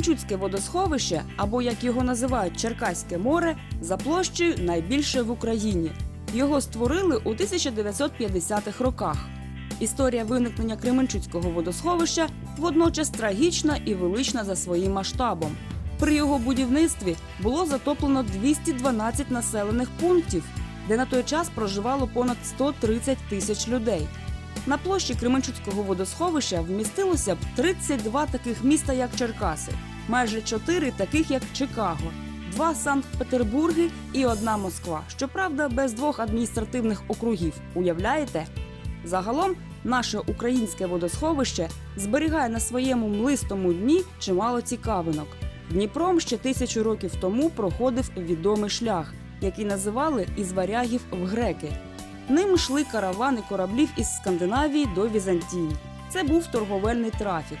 Кременчуцьке водосховище, або як його називають Черкаське море, за площею найбільше в Україні. Його створили у 1950-х роках. Історія виникнення Кременчуцького водосховища водночас трагічна і велична за своїм масштабом. При його будівництві було затоплено 212 населених пунктів, де на той час проживало понад 130 тисяч людей. На площі Кременчуцького водосховища вмістилося б 32 таких міста, як Черкаси, майже 4 таких, як Чикаго, два Санкт-Петербурги і одна Москва. Щоправда, без двох адміністративних округів. Уявляєте? Загалом наше українське водосховище зберігає на своєму млистому дні чимало цікавинок. Дніпром ще тисячу років тому проходив відомий шлях, який називали із варягів в греки. Ним йшли каравани кораблів із Скандинавії до Візантії. Це був торговельний трафік.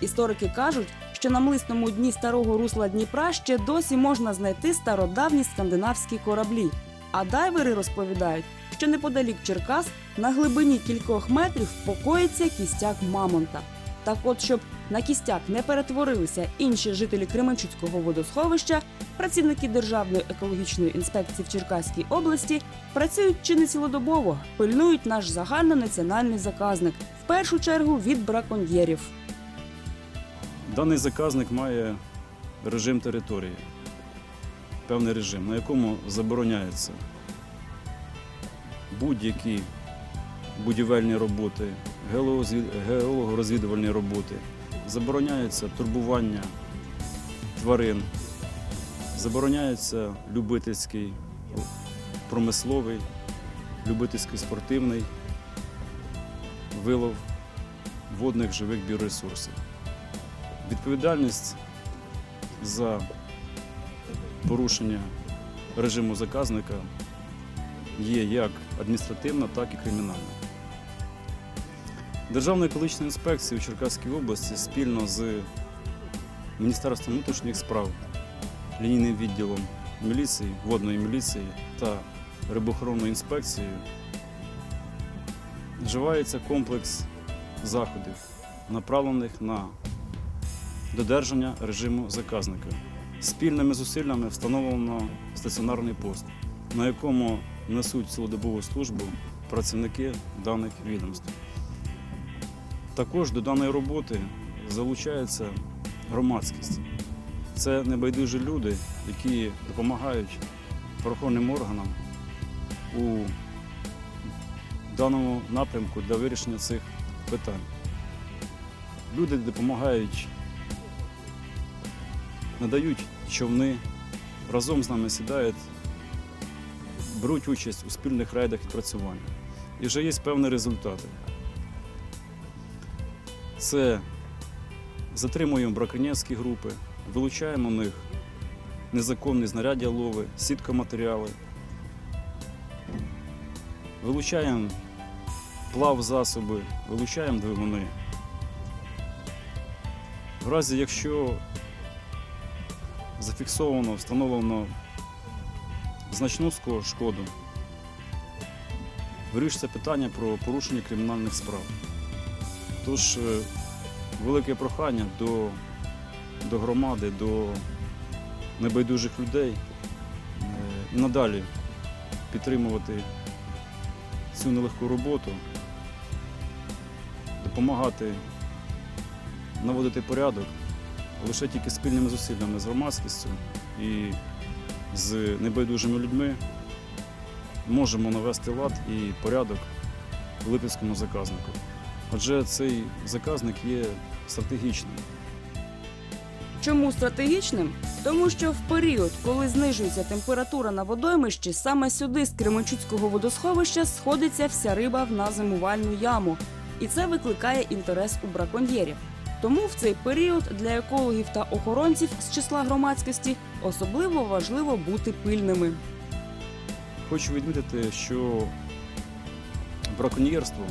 Історики кажуть, що на млисному дні старого русла Дніпра ще досі можна знайти стародавні скандинавські кораблі. А дайвери розповідають, що неподалік Черкас на глибині кількох метрів покоїться кістяк мамонта. Так от, щоб на кістяк не перетворилися інші жителі Кременчуцького водосховища, працівники Державної екологічної інспекції в Черкаській області працюють чи не цілодобово, пильнують наш загальнонаціональний заказник, в першу чергу від браконьєрів. Даний заказник має режим території, певний режим, на якому забороняється будь-які будівельні роботи, геологорозвідувальні роботи, забороняється турбування тварин, забороняється любительський, промисловий, любительський спортивний вилов водних живих біоресурсів. Відповідальність за порушення режиму заказника є як адміністративна, так і кримінальна. Державна екологічна інспекція у Черкаській області спільно з Міністерством внутрішніх справ, лінійним відділом міліції, водної міліції та рибоохоронною інспекцією вживається комплекс заходів, направлених на додержання режиму заказника. Спільними зусиллями встановлено стаціонарний пост, на якому несуть цілодобову службу працівники даних відомств. Також до даної роботи залучається громадськість. Це небайдужі люди, які допомагають правоохоронним органам у даному напрямку для вирішення цих питань. Люди допомагають надають човни, разом з нами сідають, беруть участь у спільних рейдах відпрацювання. І вже є певні результати. Це затримуємо браконьєрські групи, вилучаємо у них незаконні знаряддя лови, сіткоматеріали, вилучаємо плав засоби, вилучаємо двигуни. В разі, якщо зафіксовано, встановлено значну шкоду. Вирішується питання про порушення кримінальних справ. Тож е, велике прохання до, до громади, до небайдужих людей е, надалі підтримувати цю нелегку роботу, допомагати наводити порядок лише тільки спільними зусиллями з громадськістю і з небайдужими людьми можемо навести лад і порядок в Липецькому заказнику. Адже цей заказник є стратегічним. Чому стратегічним? Тому що в період, коли знижується температура на водоймищі, саме сюди з Кременчуцького водосховища сходиться вся риба в назимувальну яму, і це викликає інтерес у браконьєрів. Тому в цей період для екологів та охоронців з числа громадськості особливо важливо бути пильними. Хочу відмітити, що браконьєрство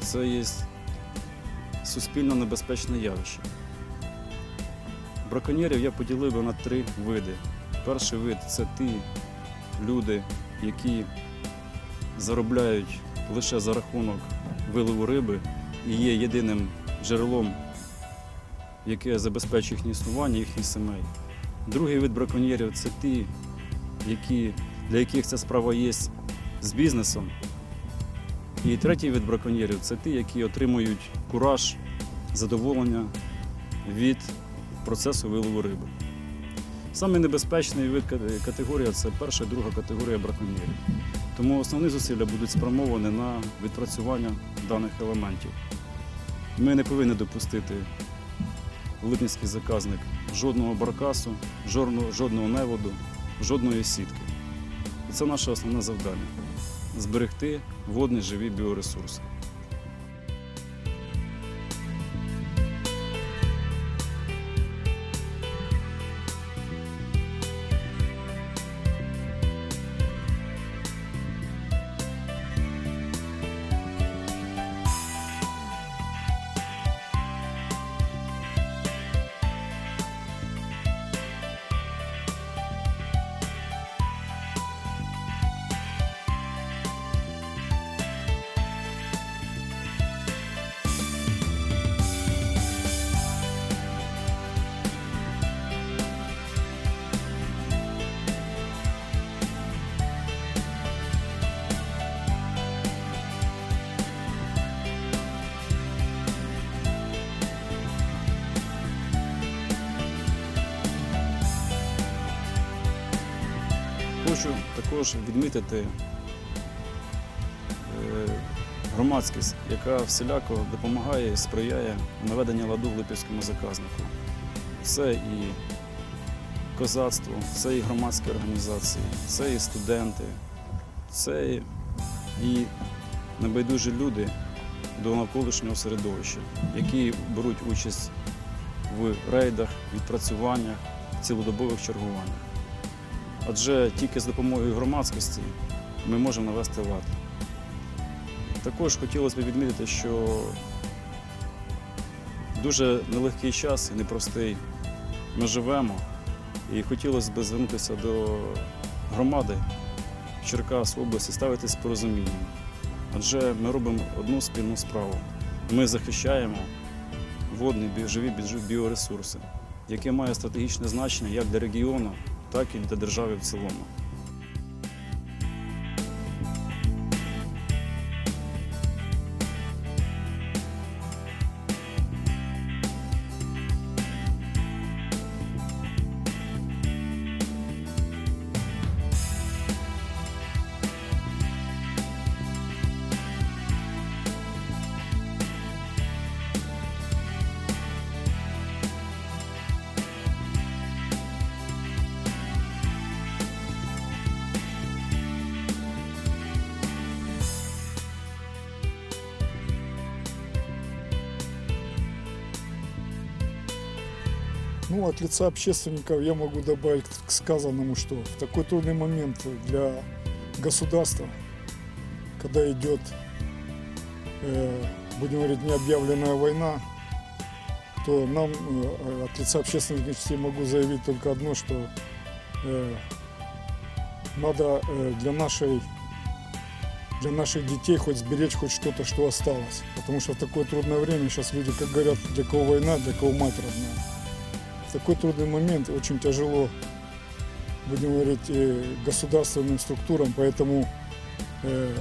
це є суспільно небезпечне явище. Браконьєрів я поділив би на три види. Перший вид це ті люди, які заробляють лише за рахунок вилову риби і є єдиним джерелом яке забезпечує їхнє існування, їхніх сімей. Другий вид браконьєрів це ті, які, для яких ця справа є з бізнесом. І третій вид браконьєрів це ті, які отримують кураж, задоволення від процесу вилову риби. Саме небезпечний вид категорія це перша і друга категорія браконьєрів. Тому основні зусилля будуть спрямовані на відпрацювання даних елементів. Ми не повинні допустити Липницький заказник жодного баркасу, жодного, неводу, жодної сітки. І це наше основне завдання зберегти водні живі біоресурси. Також відмітити е, громадськість, яка всіляко допомагає і сприяє наведенню ладу в Липівському заказнику. Це і козацтво, це і громадські організації, це і студенти, це і небайдужі люди до навколишнього середовища, які беруть участь в рейдах, відпрацюваннях, цілодобових чергуваннях. Адже тільки з допомогою громадськості ми можемо навести лад. Також хотілося б відмітити, що дуже нелегкий час і непростий ми живемо, і хотілося б звернутися до громади Черкас області, ставитись з порозумінням. Адже ми робимо одну спільну справу. Ми захищаємо водні живі біоресурси, яке має стратегічне значення як для регіону, так і для держави в цілому. Ну, от лица общественников я могу добавить к сказанному, что в такой трудный момент для государства, когда идет, э, будем говорить, необъявленная война, то нам э, от лица общественных частей могу заявить только одно, что э, надо э, для нашей для наших детей хоть сберечь хоть что-то, что осталось. Потому что в такое трудное время сейчас люди, как говорят, для кого война, для кого мать родная такой трудный момент очень тяжело, будем говорить, э, государственным структурам, поэтому э,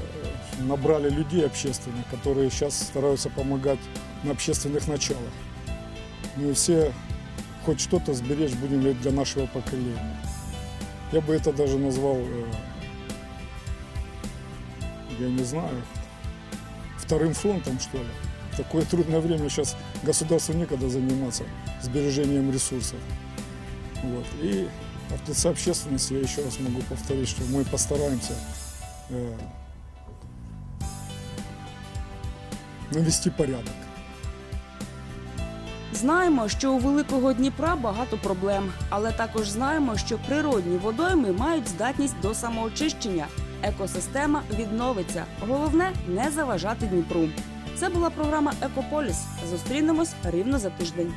набрали людей общественных, которые сейчас стараются помогать на общественных началах. Ну и все хоть что-то сберечь будем для нашего поколения. Я бы это даже назвал, э, я не знаю, вторым фронтом, что ли. Такое трудное время сейчас государству некогда заниматься сбережением ресурсов. Вот. И от лица общественности я еще раз могу повторить, что мы постараемся э, навести порядок. Знаємо, що у Великого Дніпра багато проблем, але також знаємо, що природні водойми мають здатність до самоочищення. Екосистема відновиться. Головне не заважати Дніпру. Це була програма Екополіс. Зустрінемось рівно за тиждень.